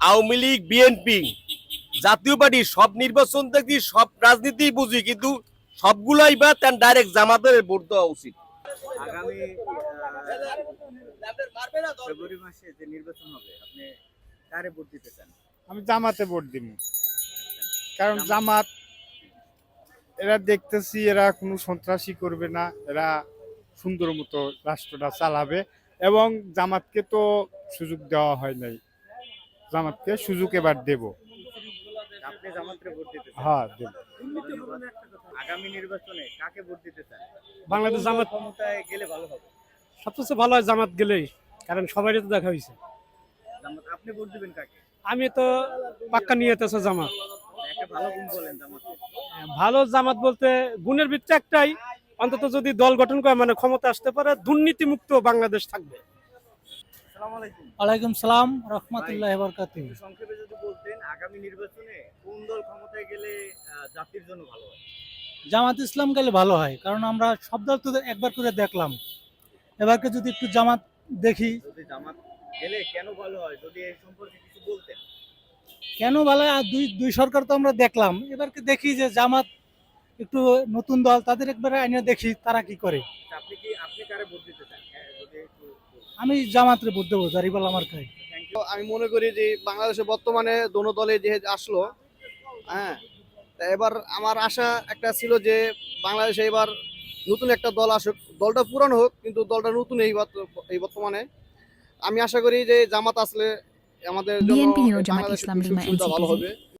Awami League BNP Jatiya Party সব নির্বাচন দেখি সব রাজনীতি বুঝি কিন্তু সবগুলাই বা তার ডাইরেক্ট জামাতের ভোট দেওয়া উচিত। আগামী ফেব্রুয়ারি মাসে যে নির্বাচন হবে আপনি কারে ভোট দিতে চান? আমি জামাতে ভোট দিব। কারণ জামাত এরা দেখতেছি এরা কোনো সন্ত্রাসী করবে না এরা সুন্দর মতো রাষ্ট্রটা চালাবে এবং জামাতকে তো সুযোগ দেওয়া হয় নাই। জামাতকে সুযোগ এবার দেব। আপনি জামাতরে ভোট দিতে হ্যাঁ দেব। আগামী নির্বাচনে কাকে ভোট দিতে চান? বাংলাদেশ জামাত ক্ষমতায় গেলে ভালো হবে? সবচেয়ে ভালো হয় জামাত গেলেই কারণ সবারই তো দেখা হয়েছে। জামাত আপনি ভোট দিবেন কাকে? আমি তো পাক্কা নিয়ে আছে জামাত। ভালো গুণ বলেন জামাত ভালো জামাত বলতে গুণের ভিত্তি একটাই। অন্তত যদি দল গঠন করে মানে ক্ষমতা আসতে পারে দুর্নীতি মুক্ত বাংলাদেশ থাকবে। ওয়ালাইকুম সালাম রহমতুল্লাহ বরকাত। সংক্ষেপে যদি বলতেন আগামী নির্বাচনে কোন দল ক্ষমতায় গেলে জাতির জন্য ভালো হয়? জামাত ইসলাম গেলে ভালো হয় কারণ আমরা সব দল তো একবার করে দেখলাম। এবারকে যদি একটু জামাত দেখি। যদি জামাত গেলে কেন ভালো হয়? যদি এই সম্পর্কে কিছু বলতেন। কেন ভালো? আর দুই দুই সরকার তো আমরা দেখলাম। এবারকে দেখি যে জামাত একটু নতুন দল তাদের একবারে আইনে দেখি তারা কি করে। আপনি কি আপনি কারে ভোট দিতে চান? আমি জামাতরে ভোট দেবো দাঁড়িপাল আমার খাই আমি মনে করি যে বাংলাদেশে বর্তমানে দোনো দলে যে আসলো হ্যাঁ তা এবার আমার আশা একটা ছিল যে বাংলাদেশে এবার নতুন একটা দল আসুক। দলটা পুরানো হোক কিন্তু দলটা নতুন এই বর্ত- এই বর্তমানে। আমি আশা করি যে জামাত আসলে আমাদের জন্য ভালো হবে।